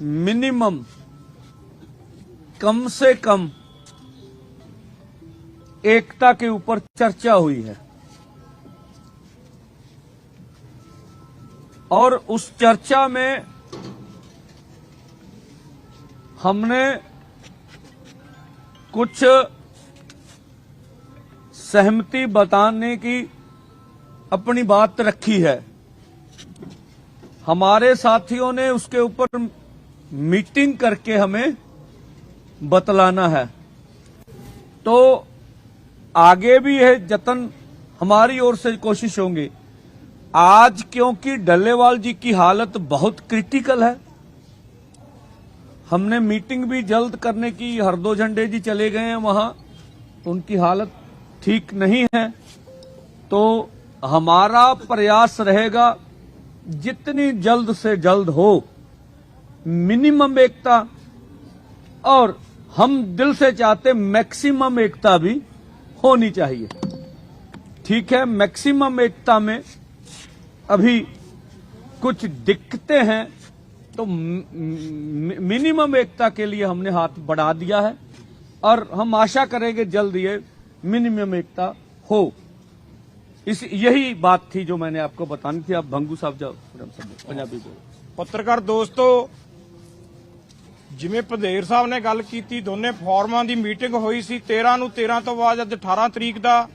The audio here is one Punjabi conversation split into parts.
मिनिमम कम से कम एकता के ऊपर चर्चा हुई है। और उस चर्चा में हमने कुछ सहमति बताने की अपनी बात रखी है। हमारे साथियों ने उसके ऊपर मीटिंग करके हमें बतलाना है। तो आगे भी यह जतन हमारी ओर से कोशिश होंगी। आज क्योंकि डल्लेवाल जी की हालत बहुत क्रिटिकल है, हमने मीटिंग भी जल्द करने की, हरदो झंडे जी चले गए हैं वहाँ, उनकी हालत ठीक नहीं है। तो हमारा प्रयास रहेगा जितनी जल्द से जल्द हो। मिनिमम एकता और हम दिल से चाहते मैक्सिमम एकता भी होनी चाहिए। ठीक है, मैक्सिमम एकता में अभी कुछ दिक्कतें हैं तो मिनिमम एकता के लिए हमने हाथ बढ़ा दिया है और हम आशा करेंगे जल्द ये मिनिमम एकता हो। इस, यही बात थी जो मैंने आपको बतानी थी। आप भंगू साहब जाओ पंजाबी को पत्रकार दोस्तों ਜਿਵੇਂ ਪਧੇਰ ਸਾਹਿਬ ਨੇ ਗੱਲ ਕੀਤੀ ਦੋਨੇ ਫੋਰਮਾਂ ਦੀ ਮੀਟਿੰਗ ਹੋਈ ਸੀ। 13 ਨੂੰ 13 ਤੋਂ ਬਾਅਦ ਅੱਜ 18 ਤਰੀਕ ਦਾ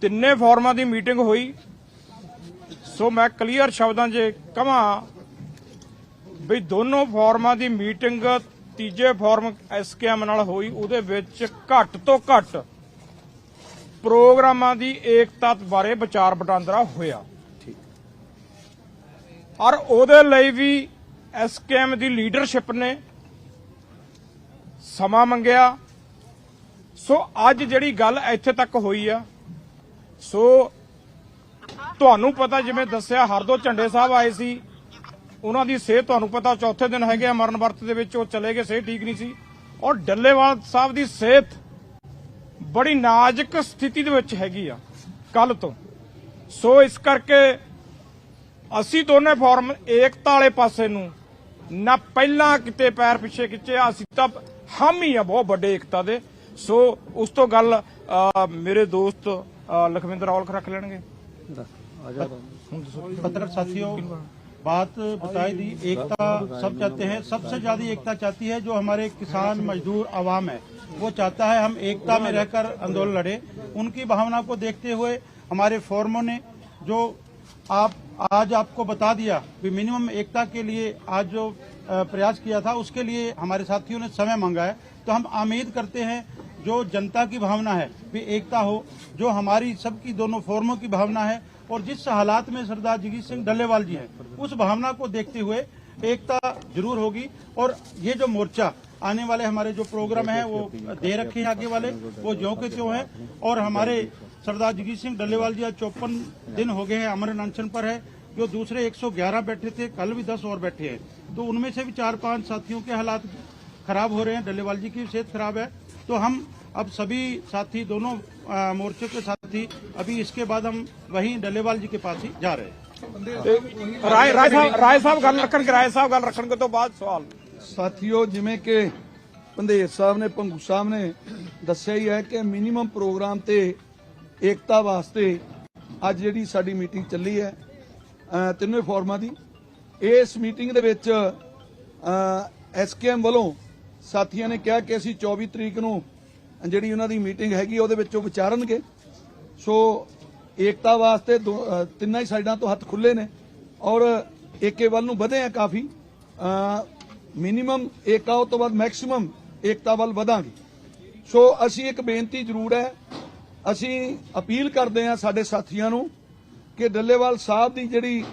ਤਿੰਨੇ ਫੋਰਮਾਂ ਦੀ ਮੀਟਿੰਗ ਹੋਈ। ਸੋ ਮੈਂ ਕਲੀਅਰ ਸ਼ਬਦਾਂ 'ਚ ਕਹਾਂ ਵੀ ਦੋਨੋਂ ਫੋਰਮਾਂ ਦੀ ਮੀਟਿੰਗ ਤੀਜੇ ਫੋਰਮ ਐਸਕੇਐਮ ਨਾਲ ਹੋਈ। ਉਹਦੇ ਵਿੱਚ ਘੱਟ ਤੋਂ ਘੱਟ ਪ੍ਰੋਗਰਾਮਾਂ ਦੀ ਏਕਤਾ ਬਾਰੇ ਵਿਚਾਰ ਵਟਾਂਦਰਾ ਹੋਇਆ। ਔਰ ਉਹਦੇ ਲਈ ਵੀ ਐਸਕੇਐਮ ਦੀ ਲੀਡਰਸ਼ਿਪ ਨੇ ਸਮਾਂ ਮੰਗਿਆ। ਸੋ ਅੱਜ ਜਿਹੜੀ ਗੱਲ ਇੱਥੇ ਤੱਕ ਹੋਈ ਆ, ਸੋ ਤੁਹਾਨੂੰ ਪਤਾ ਜਿਵੇਂ ਦੱਸਿਆ ਹਰਦੋ ਝੰਡੇ ਸਾਹਿਬ ਆਏ ਸੀ। ਉਹਨਾਂ ਦੀ ਸਿਹਤ ਤੁਹਾਨੂੰ ਪਤਾ, ਚੌਥੇ ਦਿਨ ਹੈਗੇ ਆ ਮਰਨ ਵਰਤ ਦੇ ਵਿੱਚ, ਉਹ ਚਲੇ ਗਏ, ਸਿਹਤ ਠੀਕ ਨਹੀਂ ਸੀ। ਔਰ ਡੱਲੇਵਾਲ ਸਾਹਿਬ ਦੀ ਸਿਹਤ ਬੜੀ ਨਾਜ਼ੁਕ ਸਥਿਤੀ ਦੇ ਵਿੱਚ ਹੈਗੀ ਆ ਕੱਲ ਤੋਂ। ਸੋ ਇਸ ਕਰਕੇ ਅਸੀਂ ਦੋਨੇ ਫਾਰਮ ਏਕਤਾ ਵਾਲੇ ਪਾਸੇ ਨੂੰ ਨਾ ਪਹਿਲਾਂ ਕਿਤੇ ਪੈਰ ਪਿੱਛੇ ਖਿੱਚੇ ਅਸੀਂ ਤਾਂ ਹਮ ਹੀ ਆ ਬਹੁਤ ਵੱਡੇ ਏਕਤਾ ਦੇ ਸੋ ਉਸ ਤੋਂ ਗੱਲ ਅਹ, ਮੇਰੇ ਦੋਸਤ ਅਹ, ਲਖਵਿੰਦਰ ਔਲਖ ਰੱਖ ਲੈਣਗੇ पत्रकार साथियों बात बताई दी एकता सब चाहते हैं सबसे ज्यादा एकता चाहती है जो हमारे किसान मजदूर आवाम है वो चाहता है हम एकता में रहकर आंदोलन लड़े उनकी भावना को देखते हुए हमारे फोरमों ने जो आप आज आपको बता दिया कि मिनिमम एकता के लिए आज जो प्रयास किया था, उसके लिए हमारे साथियों ने समय मांगा है। तो हम उम्मीद करते हैं, जो जनता की भावना है भी एकता हो, जो हमारी सबकी दोनों फोरमों की भावना है, और जिस हालात में सरदार जगजीत सिंह डल्लेवाल जी हैं, उस भावना को देखते हुए एकता ज़रूर होगी। और ये जो मोर्चा, आने वाले हमारे जो प्रोग्राम है, वो दे रखे हैं आगे वाले, वो ज्यों के त्यों हैं, और हमारे सरदार जगजीत सिंह डल्लेवाल जी आज चौपन दिन हो गए हैं अमर अनशन पर है जो दूसरे 111 बैठे थे कल भी 10 और बैठे हैं तो उनमें से भी चार पांच साथियों के हालात खराब हो रहे हैं डल्लेवाल जी की सेहत खराब है तो हम अब सभी साथी दोनों अ, मोर्चों के साथी अभी इसके बाद हम वहीं डल्लेवाल जी के पास ही जा रहे हैं ਰਾਏ ਰਾਏ ਸਾਹਿਬ ਰਾਏ ਸਾਹਿਬ ਗੱਲ ਰੱਖਣਗੇ ਰਾਏ ਸਾਹਿਬ ਗੱਲ ਰੱਖਣਗੇ ਤੋਂ ਬਾਅਦ ਸਵਾਲ ਸਾਥੀਓ ਜਿਵੇਂ ਕਿ ਪੰਦੇਰ ਸਾਹਿਬ ਨੇ ਪੰਗੂ ਸਾਹਿਬ ਨੇ ਦੱਸਿਆ ਹੀ ਹੈ ਕਿ ਮਿਨੀਮਮ ਪ੍ਰੋਗਰਾਮ ਤੇ ਏਕਤਾ ਵਾਸਤੇ ਅੱਜ ਜਿਹੜੀ ਸਾਡੀ ਮੀਟਿੰਗ ਚੱਲੀ ਹੈ ਅਹ ਤਿੰਨੇ ਫੋਰਮਾਂ ਦੀ। ਇਸ ਮੀਟਿੰਗ ਦੇ ਵਿੱਚ ਐਸਕੇਐਮ ਵੱਲੋਂ ਸਾਥੀਆਂ ਨੇ ਕਿਹਾ ਕਿ ਅਸੀਂ 24 ਤਰੀਕ ਨੂੰ ਜਿਹੜੀ ਉਹਨਾਂ ਦੀ ਮੀਟਿੰਗ ਹੈਗੀ, ਉਹਦੇ ਵਿੱਚ ਉਹ ਵਿਚਾਰਨਗੇ। ਸੋ ਏਕਤਾ ਵਾਸਤੇ ਦੋ- ਤਿੰਨਾਂ ਹੀ ਸਾਈਡਾਂ ਤੋਂ ਹੱਥ ਖੁੱਲੇ ਨੇ ਔਰ ਏਕੇ ਵੱਲ ਨੂੰ ਵਧੇ ਆ ਕਾਫੀ। ਮਿਨੀਮਮ ਏਕਾ ਉਹ ਤੋਂ ਬਾਅਦ ਮੈਕਸਿਮਮ ਏਕਤਾ ਵੱਲ ਵਧਾਂਗੇ। ਸੋ ਅਸੀਂ ਇੱਕ ਬੇਨਤੀ ਜ਼ਰੂਰ ਹੈ ਅਸੀਂ ਅਪੀਲ ਕਰਦੇ ਹਾਂ ਸਾਡੇ ਸਾਥੀਆਂ ਨੂੰ ਕਿ ਡੱਲੇਵਾਲ ਸਾਹਿਬ ਦੀ ਜਿਹੜੀ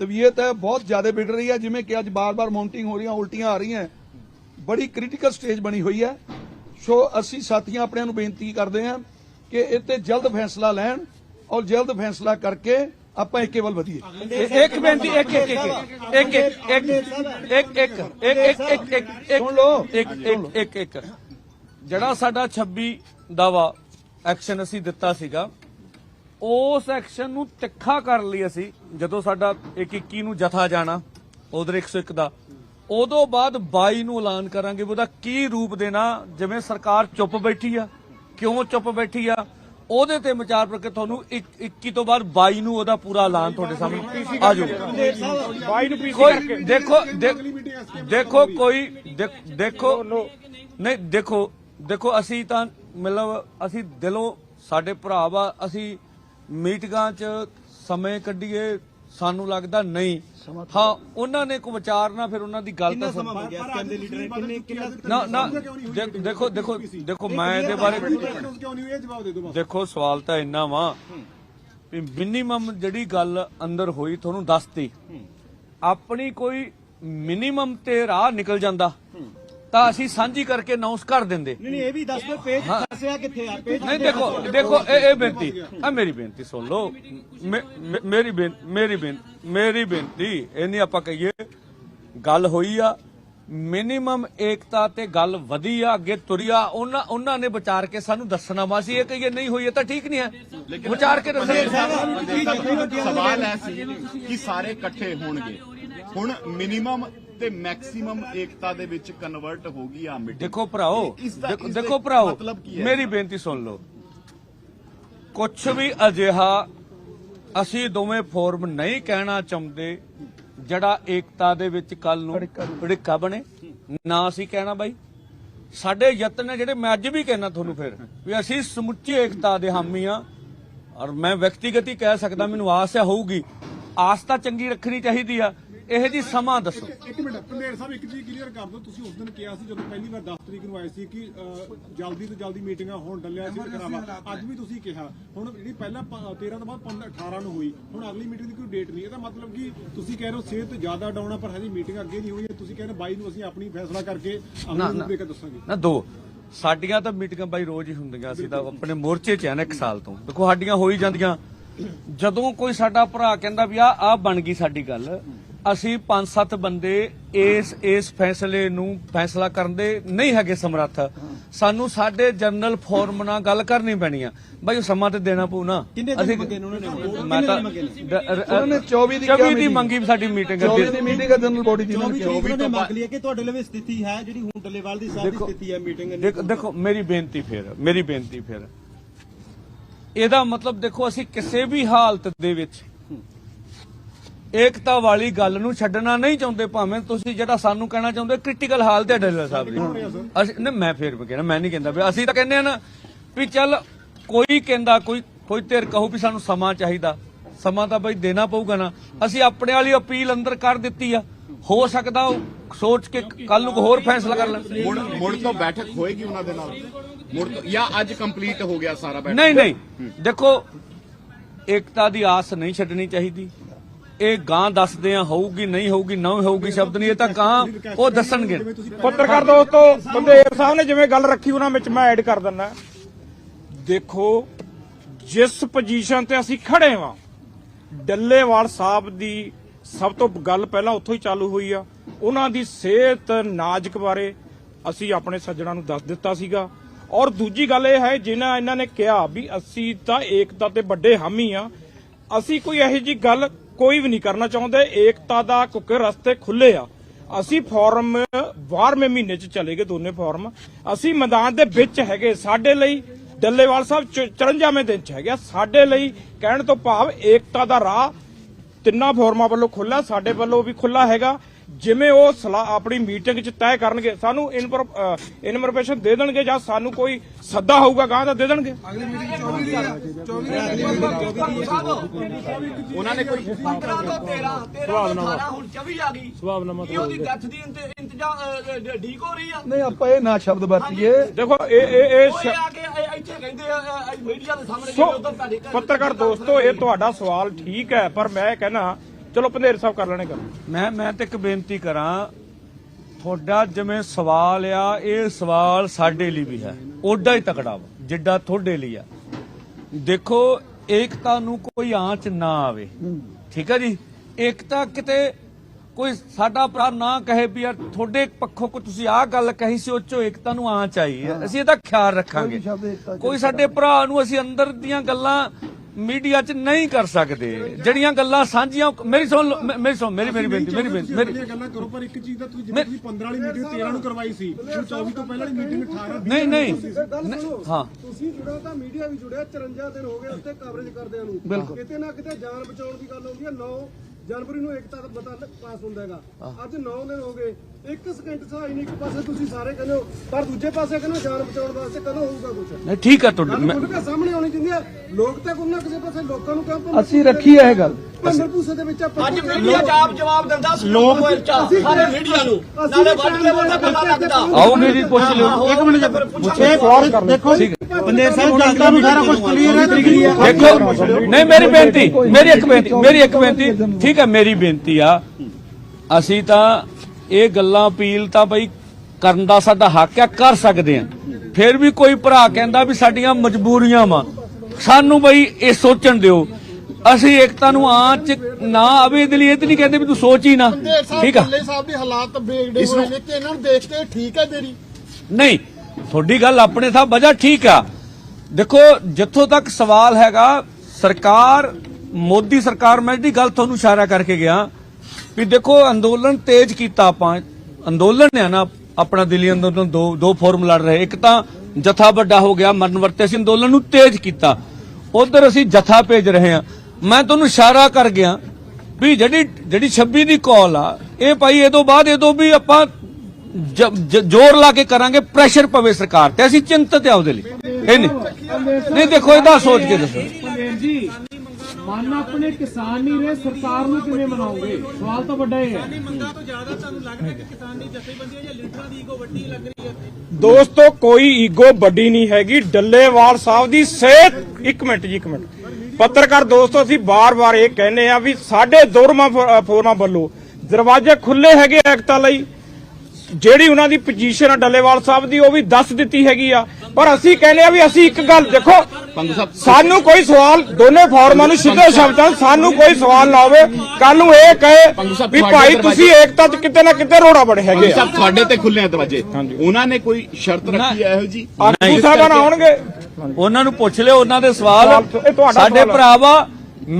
ਤਬੀਅਤ ਹੈ ਬਹੁਤ ਜ਼ਿਆਦਾ ਵਿਗੜ ਰਹੀ ਹੈ ਜਿਵੇਂ ਕਿ ਅੱਜ ਬਾਰ-ਬਾਰ ਮਾਉਂਟਿੰਗ ਹੋ ਰਹੀਆਂ ਉਲਟੀਆਂ ਆ ਰਹੀਆਂ ਬੜੀ ਕ੍ਰਿਟੀਕਲ ਸਟੇਜ ਬਣੀ ਹੋਈ ਹੈ ਸੋ ਅਸੀਂ ਸਾਥੀਆਂ ਆਪਣਿਆਂ ਨੂੰ ਬੇਨਤੀ ਕਰਦੇ ਹਾਂ ਕਿ ਇਹ ਤੇ ਜਲਦ ਫੈਸਲਾ ਲੈਣ ਔਰ ਜਲਦ ਫੈਸਲਾ ਕਰਕੇ ਆਪਾਂ ਇੱਕੇ ਵੱਲ ਵਧੀਏ ਇੱਕ ਬੇਨਤੀ ਇੱਕ ਇੱਕ ਇੱਕ ਇੱਕ ਇੱਕ ਇੱਕ ਇੱਕ ਇੱਕ ਇੱਕ ਇੱਕ ਸੁਣ ਲਓ ਇੱਕ ਇੱਕ ਇੱਕ ਜਿਹੜਾ ਸਾਡਾ 26 ਦਾਵਾ ਐਕਸ਼ਨ ਅਸੀਂ ਦਿੱਤਾ ਸੀਗਾ। ਉਸ ਐਕਸ਼ਨ ਨੂੰ ਤਿੱਖਾ ਕਰਨ ਲਈ ਅਸੀਂ ਜਦੋਂ ਸਾਡਾ 121 ਨੂੰ ਜਥਾ ਜਾਣਾ ਉਧਰ 101 ਦਾ। ਉਦੋਂ ਬਾਅਦ 22 ਨੂੰ ਐਲਾਨ ਕਰਾਂਗੇ ਉਹਦਾ ਕੀ ਰੂਪ ਦੇਣਾ ਜਿਵੇਂ ਸਰਕਾਰ ਚੁੱਪ ਬੈਠੀ ਆ। ਕਿਉਂ ਚੁੱਪ ਬੈਠੀ ਆ? ਉਹਦੇ ਤੇ ਵਿਚਾਰ ਕਰਕੇ ਤੁਹਾਨੂੰ 21 ਤੋਂ ਬਾਅਦ 22 ਨੂੰ ਉਹਦਾ ਪੂਰਾ ਐਲਾਨ ਤੁਹਾਡੇ ਸਾਹਮਣੇ। ਆ ਜਾਊਗਾ ਬਾਈ ਨੂੰ ਪੀਸੀ ਕੋਈ ਕਰਕੇ। ਦੇਖੋ ਦੇਖੋ ਕੋਈ ਦੇਖੋ ਨਹੀਂ ਦੇਖੋ ਦੇਖੋ ਅਸੀਂ ਤਾਂ ਮਤਲਬ ਅਸੀਂ ਦਿਲੋਂ ਸਾਡੇ ਭਰਾ ਵਾ ਅਸੀਂ ਮੀਟਿੰਗਾਂ 'ਚ ਸਮੇਂ ਕੱਢੀਏ ਸਾਨੂੰ ਲੱਗਦਾ ਨਹੀਂ। ਹਾਂ ਉਹਨਾਂ ਨੇ ਕੋ ਵਿਚਾਰਨਾ ਫਿਰ ਉਹਨਾਂ ਦੀ ਗੱਲ ਤਾਂ ਸੁਣ ਨਾ ਨਾ ਦੇਖ- ਦੇਖੋ ਦੇਖੋ ਦੇਖੋ ਮੈਂ ਇਹਦੇ ਬਾਰੇ ਦੇਖੋ ਸਵਾਲ ਤਾਂ ਇੰਨਾ ਵਾ ਵੀ ਮਿਨੀਮਮ ਜਿਹੜੀ ਗੱਲ ਅੰਦਰ ਹੋਈ ਤੁਹਾਨੂੰ ਦੱਸਤੀ। ਆਪਣੀ ਕੋਈ ਮਿਨੀਮਮ ਤੇ ਰਾਹ ਨਿਕਲ ਜਾਂਦਾ। ਤਾਂ ਅਸੀਂ ਸਾਂਝੀ ਕਰਕੇ ਅਨਾਉਂਸ ਕਰ ਦਿੰਦੇ। ਨਹੀਂ ਇਹ ਵੀ ਦੱਸ ਦਿਓ ਪੇਜ ਦੱਸਿਆ ਕਿੱਥੇ ਆ? ਪੇਜ ਨਹੀਂ ਦੇਖੋ ਦੇਖੋ ਇਹ ਇਹ ਬੇਨਤੀ ਆ ਮੇਰੀ ਬੇਨਤੀ ਸੁਣ ਲਓ। ਮੇਰੀ ਬੇਨ ਮੇਰੀ ਬੇਨ ਮੇਰੀ ਬੇਨਤੀ ਇਹ ਨਹੀਂ ਆਪਾਂ ਕਹੀਏ ਗੱਲ ਹੋਈ ਆ ਮਿਨੀਮਮ ਏਕਤਾ ਤੇ ਗੱਲ ਵਧੀ ਆ ਅੱਗੇ ਤੁਰੀ ਆ ਉਹਨਾਂ ਉਹਨਾਂ ਨੇ ਵਿਚਾਰ ਕੇ ਸਾਨੂੰ ਦੱਸਣਾ ਵਾ। ਸੀ ਇਹ ਕਹੀਏ ਨਹੀਂ ਹੋਈ ਤਾਂ ਠੀਕ ਨਹੀਂ ਹੈ। ਵਿਚਾਰ ਕੇ ਦੱਸਣਾ। ਸਵਾਲ ਹੈ ਸੀ ਕਿ ਸਾਰੇ ਇਕੱਠੇ ਹੋਣਗੇ। ਹੁਣ ਮਿਨੀਮਮ ਤੇ ਮੈਕਸਿਮਮ ਏਕਤਾ ਦੇ ਵਿੱਚ ਕਨਵਰਟ ਹੋ ਗਈ ਆ ਮੀਟਿੰਗ ਦੇਖੋ ਭਰਾਓ ਇਸ ਦਾ- ਦੇਖੋ ਇਸ ਦਾ ਦੇਖੋ ਭਰਾਓ ਮਤਲਬ ਕੀ ਹੈ? ਮੇਰੀ ਬੇਨਤੀ ਸੁਣ ਲਓ। ਕੁਝ ਵੀ ਅਜਿਹਾ ਅਸੀਂ ਦੋਵੇਂ ਫੋਰਮ ਨਹੀਂ ਕਹਿਣਾ ਚਾਹੁੰਦੇ ਜਿਹੜਾ ਏਕਤਾ ਦੇ ਵਿੱਚ ਕੱਲ ਨੂੰ ਭੜਿੱਕਾ ਬਣੇ। ਨਾ ਅਸੀਂ ਕਹਿਣਾ ਬਾਈ। ਸਾਡੇ ਯਤਨ ਨੇ ਜਿਹੜੇ ਮੈਂ ਅੱਜ ਵੀ ਕਹਿਣਾ ਤੁਹਾਨੂੰ ਫਿਰ ਵੀ ਅਸੀਂ ਸਮੁੱਚੀ ਏਕਤਾ ਦੇ ਹਾਮੀ ਆ ਔਰ ਮੈਂ ਵਿਅਕਤੀਗਤ ਹੀ ਕਹਿ ਸਕਦਾ ਮੈਨੂੰ ਆਸ ਹੈ ਹੋਊਗੀ। ਆਸ ਤਾਂ ਚੰਗੀ ਰੱਖਣੀ ਚਾਹੀਦੀ ਆ। ਇਹ ਜੀ ਸਮਾਂ ਦੱਸੋ। ਇੱਕ ਮਿੰਟ ਪੰਡੇਰ ਸਾਹਿਬ ਇੱਕ ਚੀਜ਼ ਕਲੀਅਰ ਕਰ ਦਿਓ। ਤੁਸੀਂ ਉਸ ਦਿਨ ਕਿਹਾ ਸੀ ਜਦੋਂ ਪਹਿਲੀ ਵਾਰ 10 ਤਰੀਕ ਨੂੰ ਆਏ ਸੀ ਕਿ ਜਲਦੀ ਤੋਂ ਜਲਦੀ ਮੀਟਿੰਗਾਂ ਹੋਣ ਡੱਲਿਆ ਸੀ ਕਰਾਵਾ। ਅੱਜ ਵੀ ਤੁਸੀਂ ਕਿਹਾ। ਹੁਣ ਜਿਹੜੀ ਪਹਿਲਾਂ ਪ- 13 ਤੋਂ ਬਾਅਦ 15 18 ਨੂੰ ਹੋਈ ਹੁਣ ਅਗਲੀ ਮੀਟਿੰਗ ਦੀ ਕੋਈ ਡੇਟ ਨਹੀਂ। ਇਹਦਾ ਮਤਲਬ ਕਿ ਤੁਸੀਂ ਕਹਿ ਰਹੇ ਹੋ ਸਿਹਤ ਜ਼ਿਆਦਾ ਡਾਊਨ ਆ ਪਰ ਹਜੇ ਮੀਟਿੰਗ ਅੱਗੇ ਨਹੀਂ ਹੋਈ ਤੁਸੀਂ ਕਹਿੰਦੇ 22 ਨੂੰ ਅਸੀਂ ਆਪਣੀ ਫੈਸਲਾ ਕਰਕੇ ਅਗਲੇ ਕੇ ਦੱਸਾਂਗੇ। ਨਾ ਦੋ। ਸਾਡੀਆਂ ਤਾਂ ਮੀਟਿੰਗਾਂ ਬਾਈ ਰੋਜ਼ ਹੀ ਹੁੰਦੀਆਂ। ਅਸੀਂ ਤਾਂ ਆਪਣੇ ਮੋਰਚੇ 'ਚ ਆ ਨਾ ਇੱਕ ਸਾਲ ਤੋਂ। ਦੇਖੋ ਸਾਡੀਆਂ ਹੋ ਹੀ ਜਾਂਦੀਆਂ। ਜਦੋਂ ਕੋਈ ਸਾਡਾ ਭਰਾ ਕਹਿੰਦਾ ਵੀ ਆ ਆ ਬਣ ਗਈ ਸਾਡੀ ਗੱਲ ਅਸੀਂ ਪੰਜ ਸੱਤ ਬੰਦੇ ਇਸ ਇਸ ਫੈਸਲੇ ਨੂੰ ਫੈਸਲਾ ਕਰਨ ਦੇ ਨਹੀਂ ਹੈਗੇ ਸਮਰੱਥ। ਸਾਨੂੰ ਸਾਡੇ ਜਨਰਲ ਫੋਰਮ ਨਾਲ ਗੱਲ ਕਰਨੀ ਪੈਣੀ ਆ। ਬਾਈ ਉਹ ਸਮਾਂ ਤੇ ਦੇਣਾ ਪਊ ਨਾ। ਕਿੰਨੇ ਦਿਨ ਮੰਗੇ ਨੇ ਉਹਨਾਂ ਨੇ? ਮੈਂ ਤਾਂ ਉਹਨਾਂ ਨੇ 24 ਦੀ ਕਿਹਾ 24 ਦੀ meeting। ਮੰਗੀ ਸਾਡੀ ਮੀਟਿੰਗ 24 ਦੀ ਮੀਟਿੰਗ ਹੈ ਜਨਰਲ ਬੋਡੀ ਦੀ ਉਹਨਾਂ ਨੇ 24 ਕਿਹਾ। ਤਰੀਕ ਨੂੰ ਮੰਗ ਲਈ ਕਿ ਤੁਹਾਡੇ ਲਈ ਸਥਿਤੀ ਹੈ ਜਿਹੜੀ ਹੁਣ ਡੱਲੇਵਾਲ ਦੀ ਸਾਹਿਬ ਦੀ ਸਥਿਤੀ ਹੈ ਮੀਟਿੰਗ ਦੇਖੋ ਦੇਖੋ ਮੇਰੀ ਬੇਨਤੀ ਫਿਰ ਮੇਰੀ ਬੇਨਤੀ ਫਿਰ। ਇਹਦਾ ਮਤਲਬ ਦੇਖੋ ਅਸੀਂ ਕਿਸੇ ਵੀ ਹਾਲਤ ਦੇ ਵਿੱਚ ਏਕਤਾ ਵਾਲੀ ਗੱਲ ਨੂੰ ਛੱਡਣਾ ਨਹੀਂ ਚਾਹੁੰਦੇ ਭਾਵੇਂ ਤੁਸੀਂ ਜਿਹੜਾ ਸਾਨੂੰ ਕਹਿਣਾ ਚਾਹੁੰਦੇ ਕ੍ਰਿਟੀਕਲ ਹਾਲਤ ਹੈ ਡੱਲੇਵਾਲ ਸਾਹਿਬ ਦੀ ਅਸੀਂ ਨਹੀਂ ਮੈਂ ਫੇਰ ਵੀ ਕਹਿਣਾ ਮੈਂ ਨਹੀਂ ਕਹਿੰਦਾ ਵੀ ਅਸੀਂ ਤਾਂ ਕਹਿੰਦੇ ਆ ਨਾ ਵੀ ਚੱਲ ਕੋਈ ਕਹਿੰਦਾ ਕੋਈ ਕੋਈ ਧਿਰ ਕਹੂ ਵੀ ਸਾਨੂੰ ਸਮਾਂ ਚਾਹੀਦਾ। ਸਮਾਂ ਤਾਂ ਬਈ ਦੇਣਾ ਪਊਗਾ ਨਾ। ਅਸੀਂ ਆਪਣੇ ਵਾਲੀ ਅਪੀਲ ਅੰਦਰ ਕਰ ਦਿੱਤੀ ਆ। ਹੋ ਸਕਦਾ ਉਹ ਸੋਚ ਕੇ ਕੱਲ ਨੂੰ ਹੋਰ ਫੈਸਲਾ ਕਰ ਲੈਣ ਮੁੜ ਮੁੜ ਤੋਂ ਬੈਠਕ ਹੋਏਗੀ ਉਹਨਾਂ ਦੇ ਨਾਲ? ਮੁੜ ਤੋਂ ਜਾਂ ਅੱਜ ਕੰਪਲੀਟ ਹੋ ਗਿਆ ਸਾਰਾ ਬੈਠਕ? ਨਹੀਂ ਨਹੀਂ। ਦੇਖੋ ਏਕਤਾ ਦੀ ਆਸ ਨਹੀਂ ਛੱਡਣੀ ਚਾਹੀਦੀ। ਇਹ ਗਾਂ ਦੱਸਦੇ ਆ, ਹੋਊਗੀ, ਨਹੀਂ ਹੋਊਗੀ, ਨਾ ਹੋਊਗੀ ਸ਼ਬਦ ਨਹੀਂ, ਇਹ ਤਾਂ ਗਾਂ ਉਹ ਦੱਸਣਗੇ। ਪੱਤਰਕਾਰ ਦੋਸਤੋ ਬੰਦੇਰ ਸਾਹਿਬ ਨੇ ਜਿਵੇਂ ਗੱਲ ਰੱਖੀ ਉਹਨਾਂ ਵਿੱਚ, ਮੈਂ ਐਡ ਕਰ ਦਿੰਦਾ। ਦੇਖੋ, ਜਿਸ ਪੋਜੀਸ਼ਨ ਤੇ ਅਸੀਂ ਖੜੇ ਵਾਂ, ਡੱਲੇਵਾਲ ਸਾਹਿਬ ਦੀ ਸਭ ਤੋਂ ਗੱਲ ਪਹਿਲਾਂ ਉੱਥੋਂ ਹੀ ਚਾਲੂ ਹੋਈ ਆ। ਉਹਨਾਂ ਦੀ ਸਿਹਤ ਨਾਜ਼ੁਕ ਬਾਰੇ ਅਸੀਂ ਆਪਣੇ ਸੱਜਣਾ ਨੂੰ ਦੱਸ ਦਿੱਤਾ ਸੀਗਾ। ਔਰ ਦੂਜੀ ਗੱਲ ਇਹ ਹੈ, ਜਿਨ੍ਹਾਂ ਇਹਨਾਂ ਨੇ ਕਿਹਾ ਵੀ ਅਸੀਂ ਤਾਂ ਏਕਤਾ ਤੇ ਵੱਡੇ ਹਾਮੀ ਆ, ਅਸੀਂ ਕੋਈ ਇਹੋ ਜੀ ਗੱਲ ਕੋਈ ਵੀ ਨਹੀਂ ਕਰਨਾ ਚਾਹੁੰਦੇ। ਏਕਤਾ ਦਾ ਕਿਉਂਕਿ ਰਸਤੇ ਖੁੱਲੇ ਆ। ਅਸੀਂ ਫੋਰਮ 12ਵੇਂ ਮਹੀਨੇ ਚ ਚਲੇ ਗਏ ਦੋਨੇ ਫੋਰਮ। ਅਸੀਂ ਮੈਦਾਨ ਦੇ ਵਿੱਚ ਹੈਗੇ ਸਾਡੇ ਲਈ, ਡੱਲੇਵਾਲ ਸਾਹਿਬ 54ਵੇਂ ਦਿਨ ਚ ਹੈਗੇ ਸਾਡੇ ਲਈ ਕਹਿਣ ਤੋਂ ਭਾਵ ਏਕਤਾ ਦਾ ਰਾਹ ਤਿੰਨਾਂ ਫੋਰਮਾਂ ਵੱਲੋਂ ਖੁੱਲਾ ਸਾਡੇ ਵੱਲੋਂ ਵੀ ਖੁੱਲਾ ਹੈਗਾ। ਜਿਵੇਂ ਉਹ ਸਲਾਹ ਆਪਣੀ ਮੀਟਿੰਗ 'ਚ ਤੈਅ ਕਰਨਗੇ ਸਾਨੂੰ ਇਨਫੋਰਮੇਸ਼ਨ ਦੇ ਦੇਣਗੇ ਜਾਂ ਸਾਨੂੰ ਕੋਈ ਸੱਦਾ ਹੋਊਗਾ ਗਾਂ ਦਾ ਦੇ ਦੇਣਗੇ ਉਹਨਾਂ ਨੇ ਕੋਈ ਸੁਭਾਵਨਾਮਾ ਨਹੀਂ ਆਪਾਂ ਇਹ ਨਾ ਸ਼ਬਦ ਵਰਤੀਏ। ਦੇਖੋ ਇਹ ਇਹ ਇਹ ਸ਼- ਸੋ ਪੱਤਰਕਾਰ ਦੋਸਤੋ ਇਹ ਤੁਹਾਡਾ ਸਵਾਲ ਠੀਕ ਹੈ ਪਰ ਮੈਂ ਕਹਿਣਾ ਚਲੋ ਪੰਧੇਰ ਸਾਹਿਬ ਕਰ ਲੈਣੇ ਗੱਲ। ਮੈਂ ਮੈਂ ਤੇ ਇੱਕ ਬੇਨਤੀ ਕਰਾਂ ਤੁਹਾਡਾ ਜਿਵੇਂ ਸਵਾਲ ਆ ਇਹ ਸਵਾਲ ਸਾਡੇ ਲਈ ਵੀ ਹੈ। ਓਡਾ ਹੀ ਤਕੜਾ ਵਾ ਜਿੱਡਾ ਤੁਹਾਡੇ ਲਈ ਆ। ਦੇਖੋ ਏਕਤਾ ਨੂੰ ਕੋਈ ਆਂਚ ਨਾ ਆਵੇ। ਠੀਕ ਹੈ ਜੀ? ਏਕਤਾ ਕਿਤੇ ਕੋਈ ਸਾਡਾ ਭਰਾ ਨਾ ਕਹੇ ਵੀ ਯਾਰ ਤੁਹਾਡੇ ਪੱਖੋਂ ਕੋ ਤੁਸੀਂ ਆਹ ਗੱਲ ਕਹੀ ਸੀ ਉਹ ਚੋਂ ਏਕਤਾ ਨੂੰ ਆਂਚ ਆਈ ਹੈ। ਅਸੀਂ ਇਹਦਾ ਖਿਆਲ ਰੱਖਾਂਗੇ। ਕੋਈ ਸਾਡੇ ਭਰਾ ਨੂੰ ਅਸੀਂ ਅੰਦਰ ਦੀਆਂ ਗੱਲਾਂ ਮੀਡੀਆ 'ਚ ਨਹੀਂ ਕਰ ਸਕਦੇ। ਜਿਹੜੀਆਂ ਗੱਲਾਂ ਸਾਂਝੀਆਂ ਮੇਰੀ ਸੁਣ ਮੇਰੀ ਸੁਣ ਮੇਰੀ ਮੇਰੀ ਬੇਨਤੀ ਮੇਰੀ ਬੇਨਤੀ ਮੇਰੀ ਗੱਲਾਂ ਕਰੋ ਪਰ ਇੱਕ ਚੀਜ਼ ਦਾ ਤੁਸੀਂ ਜਿਵੇਂ ਤੁਸੀਂ 15 ਵਾਲੀ ਮੀਟਿੰਗ 13 ਨੂੰ ਕਰਵਾਈ ਸੀ ਹੁਣ 24 ਤੋਂ ਪਹਿਲਾਂ ਵਾਲੀ ਮੀਟਿੰਗ 18 ਨਹੀਂ ਨਹੀਂ। ਹਾਂ। ਤੁਸੀਂ ਜੁੜੋ ਤਾਂ ਮੀਡੀਆ ਵੀ ਜੁੜਿਆ 54 ਦਿਨ ਹੋ ਗਏ ਉੱਤੇ ਕਵਰੇਜ ਕਰਦਿਆਂ ਨੂੰ। ਕਿਤੇ ਨਾ ਕਿਤੇ ਜਾਨ ਬਚਾਉਣ ਦੀ ਗੱਲ ਹੁੰਦੀ ਹੈ 9 ਜਨਵਰੀ ਨੂੰ ਏਕਤਾ ਦਾ ਪਤਾ ਪਾਸ ਹੁੰਦਾ ਹੈਗਾ। ਅੱਜ 9 ਦਿਨ ਹੋ ਗਏ। ਇੱਕ ਸਕਿੰਟ ਸਹਾਈ ਨਹੀਂ ਇੱਕ ਪਾਸੇ ਤੁਸੀਂ ਸਾਰੇ ਕਹਿੰਦੇ ਹੋ ਪਰ ਦੂਜੇ ਪਾਸੇ ਕਹਿੰਦੇ ਹੋ ਜਾਨ ਬਚਾਉਣ ਵਾਸਤੇ ਕਦੋਂ ਹੋਊਗਾ ਕੁਝ ਨਹੀਂ ਠੀਕ ਹੈ ਤੁਹਾਡੀ। ਮੈਂ- ਸਾਹਮਣੇ ਆਉਣੀ ਚਾਹੀਦੀ ਹੈ ਲੋਕ ਤਾਂ ਕੋਈ ਨਾ ਕਿਸੇ ਪਾਸੇ ਲੋਕਾਂ ਨੂੰ ਕਿਉਂ ਭੰਬਲ ਅਸੀਂ ਰੱਖੀ ਹੈ ਇਹ ਗੱਲ। ਭੰਡਰ ਪੂਸੇ ਦੇ ਵਿੱਚ ਆਪਾਂ ਅੱਜ ਮੀਡੀਆ ਜਾਬ ਜਵਾਬ ਦਿੰਦਾ ਲੋਕ ਮੋਰਚਾ ਸਾਰੇ ਮੀਡੀਆ ਨੂੰ। ਨਾਲੇ ਵੱਢ ਕੇ ਉਹਦਾ ਮੇਰੀ ਇੱਕ ਬੇਨਤੀ ਠੀਕ ਹੈ ਮੇਰੀ ਬੇਨਤੀ ਆ। ਅਸੀਂ ਤਾਂ ਇਹ ਗੱਲਾਂ ਅਪੀਲ ਤਾਂ ਬਈ ਕਰਨ ਦਾ ਸਾਡਾ ਹੱਕ ਆ ਕਰ ਸਕਦੇ ਆ ਫਿਰ ਵੀ ਕੋਈ ਭਰਾ ਕਹਿੰਦਾ ਵੀ ਸਾਡੀਆਂ ਮਜਬੂਰੀਆਂ ਵਾ। ਸਾਨੂੰ ਬਈ ਇਹ ਸੋਚਣ ਦਿਓ ਅਸੀਂ ਏਕਤਾ ਨੂੰ ਆਂਚ ਨਾ ਆਵੇ ਇਹਦੇ ਲਈ ਇਹ ਤੇ ਨਹੀਂ ਕਹਿੰਦੇ ਵੀ ਤੂੰ ਸੋਚ ਹੀ ਨਾ। ਠੀਕ ਆ? ਸਾਹਿਬ ਦੇ ਹਾਲਾਤ ਬੇਗੜੇ ਹੋਏ ਨੇ ਕਿ ਇਹਨਾਂ ਨੂੰ ਦੇਖ ਕੇ ਠੀਕ ਹੈ ਤੇਰੀ? ਨਹੀਂ ਤੁਹਾਡੀ ਗੱਲ ਆਪਣੇ ਥਾਂ ਵਜ੍ਹਾ ਠੀਕ ਆ। ਦੇਖੋ ਜਿੱਥੋਂ ਤੱਕ ਸਵਾਲ ਹੈਗਾ ਸਰਕਾਰ ਮੋਦੀ ਸਰਕਾਰ ਮੈਂ ਦੀ ਗੱਲ ਤੁਹਾਨੂੰ ਇਸ਼ਾਰਾ ਕਰਕੇ ਗਿਆ ਵੀ ਦੇਖੋ ਅੰਦੋਲਨ ਤੇਜ਼ ਕੀਤਾ ਆਪਾਂ। ਅੰਦੋਲਨ ਹੈ ਨਾ ਆਪਣਾ ਦਿੱਲੀ ਅੰਦੋਲਨ ਦੋ ਦੋ ਫੋਰਮ ਲੜ ਰਹੇ। ਇੱਕ ਤਾਂ ਜਥਾ ਵੱਡਾ ਹੋ ਗਿਆ ਮਰਨ ਵਰਤੇ ਅਸੀਂ ਅੰਦੋਲਨ ਨੂੰ ਤੇਜ਼ ਕੀਤਾ। ਉਧਰ ਅਸੀਂ ਜਥਾ ਭੇਜ ਰਹੇ ਹਾਂ। ਮੈਂ ਤੁਹਾਨੂੰ ਇਸ਼ਾਰਾ ਕਰ ਗਿਆ ਵੀ ਜਿਹੜੀ ਜਿਹੜੀ 26 ਦੀ ਕਾਲ ਆ ਇਹ ਭਾਈ ਇਹ ਤੋਂ ਬਾਅਦ ਇਹ ਤੋਂ ਵੀ ਆਪਾਂ ਜ਼ੋਰ ਲਾ ਕੇ ਕਰਾਂਗੇ ਪ੍ਰੈਸ਼ਰ ਪਵੇ ਸਰਕਾਰ ਤੇ ਅਸੀਂ ਚਿੰਤਤ ਆ ਉਹਦੇ ਲਈ। ਇਹ ਨਹੀਂ? ਨਹੀਂ ਦੇਖੋ ਇਹਦਾ ਸੋਚ ਕੇ ਦੱਸੋ। ਜੀ ਮਨ ਆਪਣੇ ਕਿਸਾਨ ਨਹੀਂ ਰਹੇ ਸਰਕਾਰ ਨੂੰ ਕਿਵੇਂ ਮਨਾਉਂਗੇ ਸਵਾਲ ਤਾਂ ਵੱਡਾ ਇਹ ਹੈ। ਦੋਸਤੋ ਕੋਈ ਈਗੋ ਵੱਡੀ ਨਹੀਂ ਹੈਗੀ। ਡੱਲੇਵਾਲ ਸਾਹਿਬ ਦੀ ਸਿਹਤ ਇੱਕ ਮਿੰਟ ਜੀ ਇੱਕ ਮਿੰਟ। ਪੱਤਰਕਾਰ ਦੋਸਤੋ ਅਸੀਂ ਬਾਰ-ਬਾਰ ਇਹ ਕਹਿੰਦੇ ਆ ਵੀ ਸਾਡੇ ਦੋਰਮਾ ਫੋਰਮਾਂ ਵੱਲੋਂ ਦਰਵਾਜ਼ੇ ਖੁੱਲੇ ਹੈਗੇ ਐਕਟਾਂ ਲਈ। ਜਿਹੜੀ ਉਹਨਾਂ ਦੀ ਪੋਜੀਸ਼ਨ ਆ ਡੱਲੇਵਾਲ ਸਾਹਿਬ ਦੀ ਉਹ ਵੀ ਦੱਸ ਦਿੱਤੀ ਹੈਗੀ ਆ। ਪਰ ਅਸੀਂ ਕਹਿੰਦੇ ਆ ਵੀ ਅਸੀਂ ਇੱਕ ਗੱਲ ਦੇਖੋ ਸਾਨੂੰ ਕੋਈ ਸਵਾਲ ਦੋਨੇ ਫਾਰਮਾਂ ਨੂੰ ਸਿੱਧੇ ਸ਼ਬਦਾਂ ਸਾਨੂੰ ਕੋਈ ਸਵਾਲ ਨਾ ਹੋਵੇ ਕੱਲ ਨੂੰ ਇਹ ਕਹੇ ਵੀ ਭਾਈ ਤੁਸੀਂ ਏਕਤਾ 'ਚ ਕਿਤੇ ਨਾ ਕਿਤੇ ਰੋੜਾ ਬੜੇ ਹੈਗੇ ਆ। ਤੁਹਾਡੇ ਤੇ ਖੁੱਲੇ ਆ ਦਰਵਾਜ਼ੇ। ਉਹਨਾਂ ਨੇ ਕੋਈ ਸ਼ਰਤ ਰੱਖੀ ਹੈ ਇਹੋ ਜੀ ਆਗੂ ਸਾਹਿਬਾਨ ਆਉਣਗੇ। ਉਹਨਾਂ ਨੂੰ ਪੁੱਛ ਲਿਓ ਉਹਨਾਂ ਦੇ ਸਵਾਲ। ਸਾਡੇ। ਭਰਾਵਾ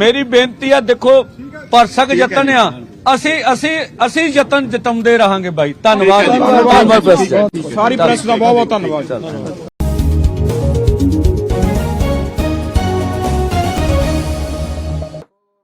ਮੇਰੀ ਬੇਨਤੀ ਆ ਦੇਖੋ ਪਰਸਕ ਯਤਨ ਆ। ਅਸੀਂ ਅਸੀਂ ਅਸੀਂ ਯਤਨ ਜਤਾਉਂਦੇ ਰਹਾਂਗੇ ਬਾਈ। ਧੰਨਵਾਦ। ਧੰਨਵਾਦ। ਸਾਰੀ ਪ੍ਰੈਸ ਦਾ ਬਹੁਤ ਬਹੁਤ ਧੰਨਵਾਦ।